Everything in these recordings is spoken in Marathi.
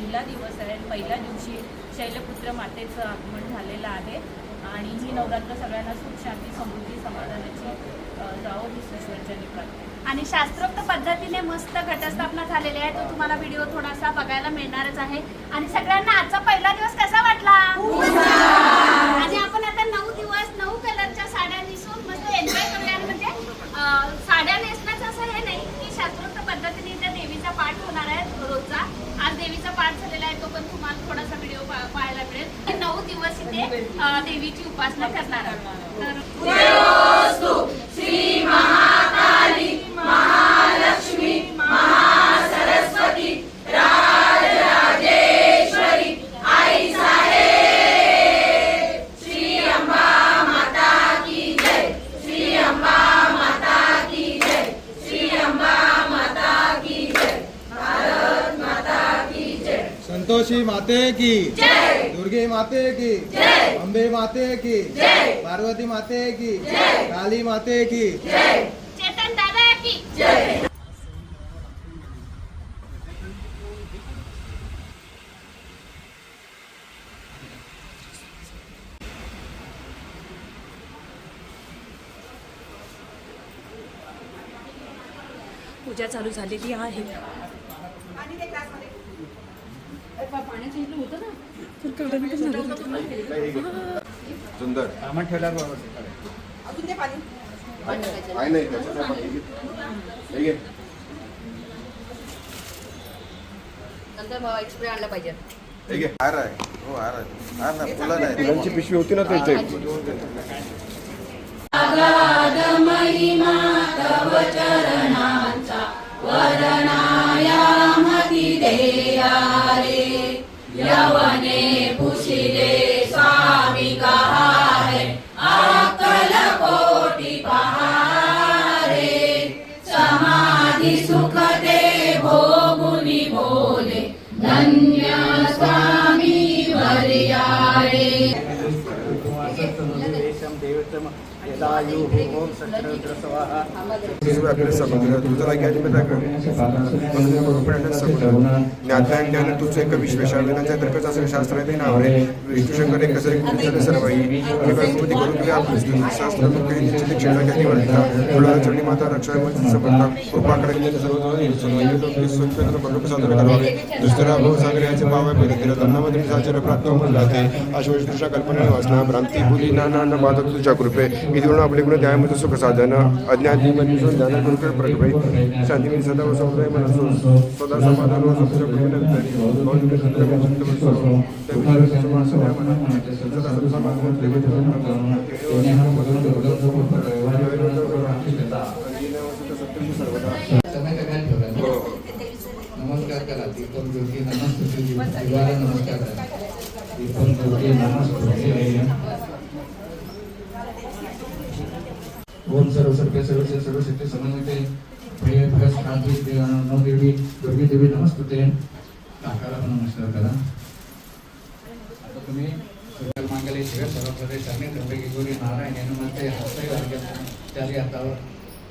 पहिला दिवस आहे. पहिल्या दिवशी शैलपुत्र मातेचं आगमन झालेलं आहे. आणि ही नवरात्र सगळ्यांना सुख शांती समृद्धी समाधानाची जावो ही प्रार्थना. आणि शास्त्रोक्त पद्धतीने मस्त घटस्थापना झालेली आहे तो तुम्हाला व्हिडिओ थोडासा बघायला मिळणारच आहे. आणि सगळ्यांना आजचा पहिला दिवस कसा वाटला? आणि आपण आता नऊ दिवस नऊ कलरच्या साड्या नेसून मस्त एन्जॉय करूया म्हणजे अं, साड्या नेसण्याचं असं हे नाही की शास्त्रोक्त पद्धतीने त्या देवीचा पाठ होणार आहे रोजचा आज देवीचा पाठ झालेला आहे तो पण तुम्हाला थोडासा व्हिडिओ पाहायला मिळेल. की नऊ दिवस इथे देवीची उपासना करणार आहोत. तर संतोषी माते की। दुर्गे माते की। अंबे माते की। पार्वती माते की। काली माते की। चेतन दादा की। पूजा चालू झालेली आहे. सुंदर. सामान ठेवल्यावर आहे नाही आणला पाहिजे. हे घे. हार आहे. हो हार आहे. हार ना फुलं नाही. फुलांची पिशवी होती ना त्याची. आपल्या समुद्र तुझा Yawani. ज्ञान तुझं एक विश्वेशार्जनाच्या तर्कचा असं शास्त्र ते नाव रे विष्णुशंकर एक कसरी कुठे सर्वाई करून शास्त्र निश्चित तुला चरणी माता रक्षा समर्था कृपा करेल स्वतंत्र बंधुक सादर करावे दुसरा भाऊ सागराचे पावा पेरतील अन्नमंत्री साचर प्राप्त होऊन जाते अश्वदृष्टा कल्पना भ्रांती न बाधक तुझ्या कृपे जीवन म्हणून आपले गुण ध्यायामध्ये सुख साधन अज्ञान निसून ध्यान कृपे प्रगवे शांती मी सदा व समुदाय मनसो सदा समाधान व तुझ्या नमस्कार करा. ज्योती नमस्ते नमस्कार करा. ज्योती नमस्ते ओम सर्व सर्व सर्व सर्व शक्ती समन्विते प्रिय भगत क्रांती नव देवी दुर्गी देवी नमस्ते काकाला पण नमस्कार करा आता तुम्ही सर्व मांगले शिव सरस्वती शरणे त्र्यंबके गौरी नारायण हनुमंते हस्तै त्याचे हातावर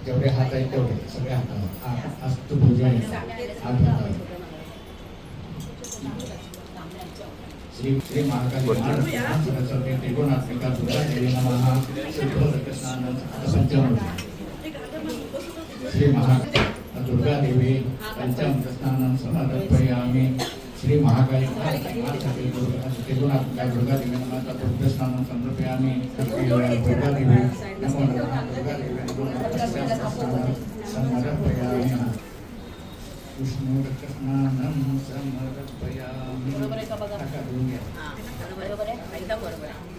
जेवढे हात आहेत तेवढे सगळे हातावर आ- अस्तु भुजन हात हातावर श्री श्री महाकाली नमः, सरस्वती त्रिगुणात्मिका दुर्गा देवी नमः श्री पंचमूर्ती श्री महा दुर्गा देवी पंचामृत स्नानं समर्पयामि श्री महाकाली दुर्गा दुर्गा देवी समर्पयामि दुर्गा देवी नमो दुर्गा देवी समर्पयामि समर्पयामि बरोबर आहे का बघा? बरोबर आहे एकदम बरोबर आहे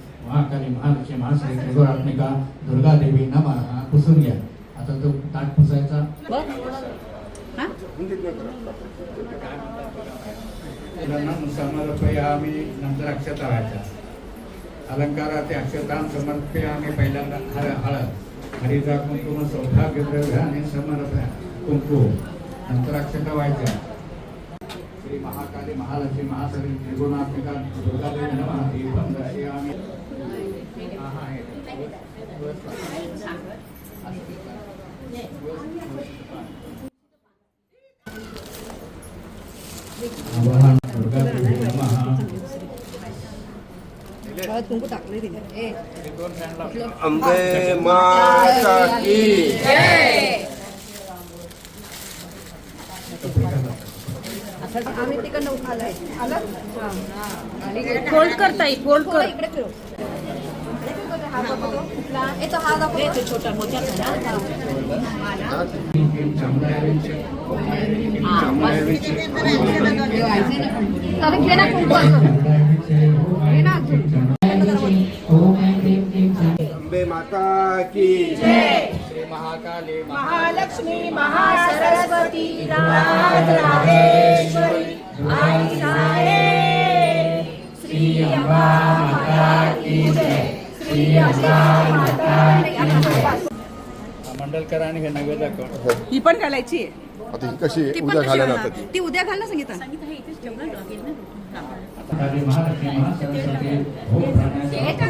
महाकाली महालक्ष्मी महाश्री त्रिगुणात्मिका दुर्गा देवी नमः पुसून घ्या आता तो ताट पुसायचा. समर्पयामी नंतर अक्षता व्हायच्या अलंकाराचे अक्षतां समर्पयामी पहिल्यांदा हळ हळद. हरिचा कुंकुम सौभाग्य द्रव्याने समर्प कुंकू नंतर अक्षता व्हायच्या श्री महाकाली महालक्ष्मी महासरी त्रिगुणात्मिका दुर्गादेवी नमः दीपं दर्शयामी. हा, हा, अंबे माता की आम्ही तिकडनं उठाला फोल्ड करताय फोल्ड कर. हो, इकडे फिरू माता की महाकाली महालक्ष्मी महासरस्वती राधेश्वरी आई श्री अम्बा माता की जय मंडलकरांनी हे नव्हे दाखव हो. ही. पण घालायची आहे. ही कशी उद्या घालायला ती. उद्या घाल ना संगीता.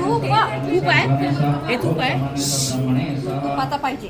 तूप आहे तूप हे तूप आहे. तुपाता पाहिजे.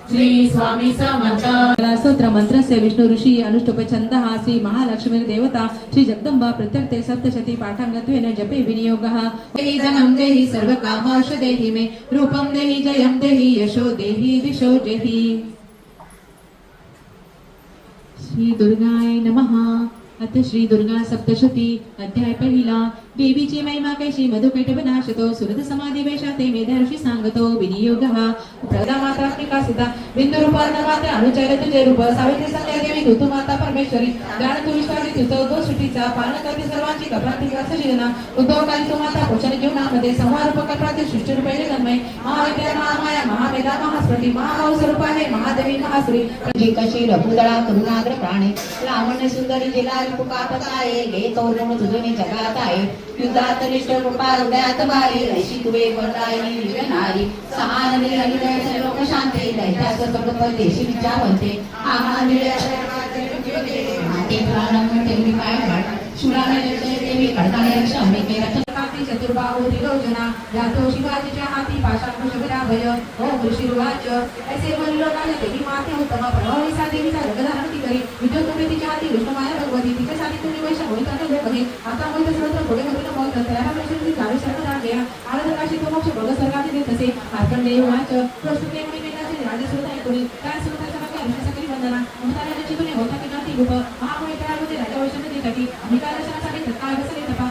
श्री स्वामी समर्थ. स्तोत्र मंत्रस्य विष्णु ऋषी अनुष्टुप छन्दः श्री महालक्ष्मी देवता श्री जगदम्बा प्रत्यक्ते सप्तशती पाठाङ्गत्वेन जपे विनियोगः। देहि जनं देहि सर्वकामांश देहि मे। रूपं देहि जयं देहि यशो देहि दिशो देहि श्री दुर्गाय नमः। अथ श्री दुर्गा सप्तशती अध्याय पहिला। देवीची महिमा कैशी मधुकैट विनाशतो सुरत समाधी वेशाते मेधा सांगतो विनियोगः प्रदा मात्रात्मिका सुता बिंदु रूपार्थ मात्र अनुचर तुझे रूप सावित्री संध्या देवी तू माता परमेश्वरी ज्ञान तू विश्वासी तुझं उद्धव सुटीचा पालन करते सर्वांची कप्रांती ग्रास शिजना उद्धव काली तू माता पोषण जीवनामध्ये संहार रूप कल्पातील सृष्टी रूपायले जन्मय महाविद्या महामाया महामेधा महास्मृती महाभाव स्वरूप आहे महादेवी महाश्री कशी रघुदळा करुणाग्र प्राणे लावण्य सुंदरी जिला पुकारताये गे तोरण तुझे जगात आहे युद्धात निष्ठ कृपा हृदयात बाळे रशी तुवे वरदायी विघ्नारी सहान निरनिर्णय सर्व शांते दैत्यास सर्व देशी विचारते आम्हा निरनिर्णय ते प्राण म्हणते मी पाय हाती चतुर्बाहू त्रिलोचना जातो शिवाजीच्या हाती पाशांकुशला भय ओम ऋषिरुवाच ऐसे बोललो राजा देवी माते उत्तम प्रभावीसा देवीचा रगधारण ती करी विद्योत्तमे तिच्या हाती विष्णुमाया भगवती तिच्यासाठी तुम्ही वैश्य मोहिताने लोकहे आता मोहित सर्वत्र पुढे घडून मोहित त्याला प्रश्न गावी सर्व राग द्या आराधकाशी तो मोक्ष भगत देत असे मार्कंडेय वाच प्रस्तुत नेमणी वेदाचे राजस्रोत ऐकुणी काय स्रोताच्या मागे अनुषासकरी वंदना ममता राजाची होता की नाती गुप महामोहित राजा वैष्णव देसाठी अधिकार रचनासाठी तत्काळ बसले तपा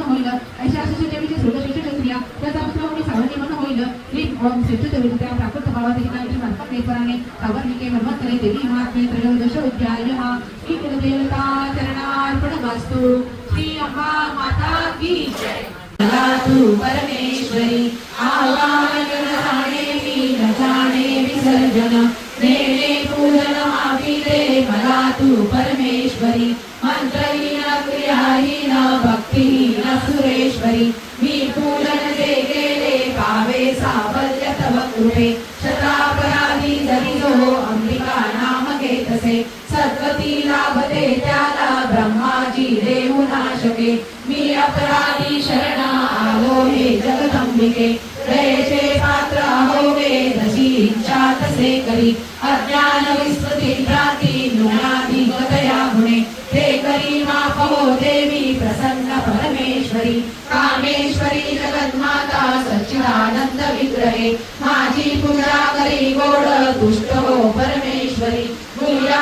ஓம் சித்து வித்யா பிரகிருத பவதிகாரி மர்மேஸ்வரனை கவர்ணிகே மர்மத்தலை தேவி மாத்மே திரையோதச உத்யாய ஸ்ரீகுல தேவதா சரணார்ப்பண வஸ்து ஸ்ரீ அம்மா மாதா கி ஜெய் பரமேஸ்வரி ஆவாரகர சாணே வீர சாணே விசர்ஜன देवे पूजनमापिते मला तु परमेश्वरी मन्त्रहीन क्रियाहीन भक्तिहीन सुरेश्वरी मी पूजन जे गेले पावे साप कृपे शतापराधी जरी जो अंबिका नाम घेतसे सद्गती लाभते त्याला ब्रह्माजी देऊ नाशके. मी अपराधी शरण आलो हे जगदंबिके. दयेचे पात्र होवे जशी इच्छा तसे करी. अज्ञान विस्मृती प्राती नुनाधिक गतया गुणे. ते करी माफ हो देवी प्रसन्न परमेश्वरी. कामेश्वरी जगन्माता सच्चिदानंद विग्रहे. मा माझी पूजा करी गोड दुष्ट हो परमेश्वरी. गुया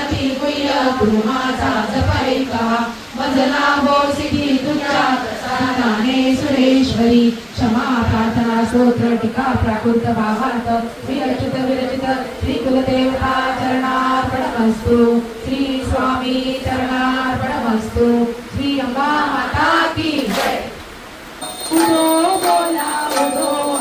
अति गुह्य तू माझा जपे का मजला हो सिद्धी तुझ्या प्रसादाने सुरेश्वरी. क्षमा प्रार्थना स्तोत्र टीका प्राकृत भावार्थ. विरचित विरचित श्री कुलदेवता चरणार्पणमस्तु श्री स्वामी चरणार्पणमस्तु. श्री अंबा माता की जय. उदो बोला उदो.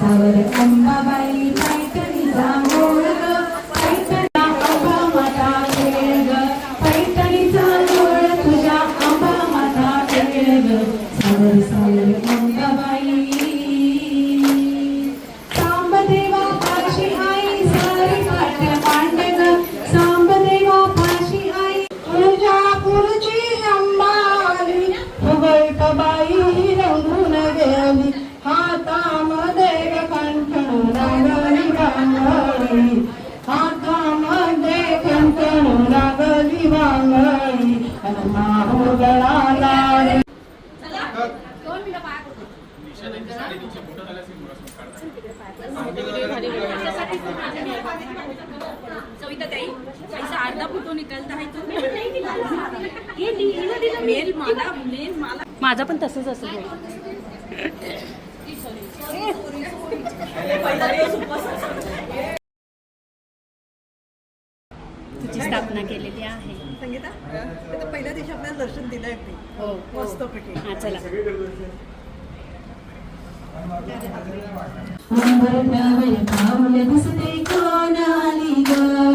தவறு அம்மாவை पण तसंच असं तुझी स्थापना केलेली आहे. संगीता पहिल्या दिवशी आपल्याला दर्शन दिलंय ते हो. मस्तपैकी हा चला. दिसते कोण आली ग?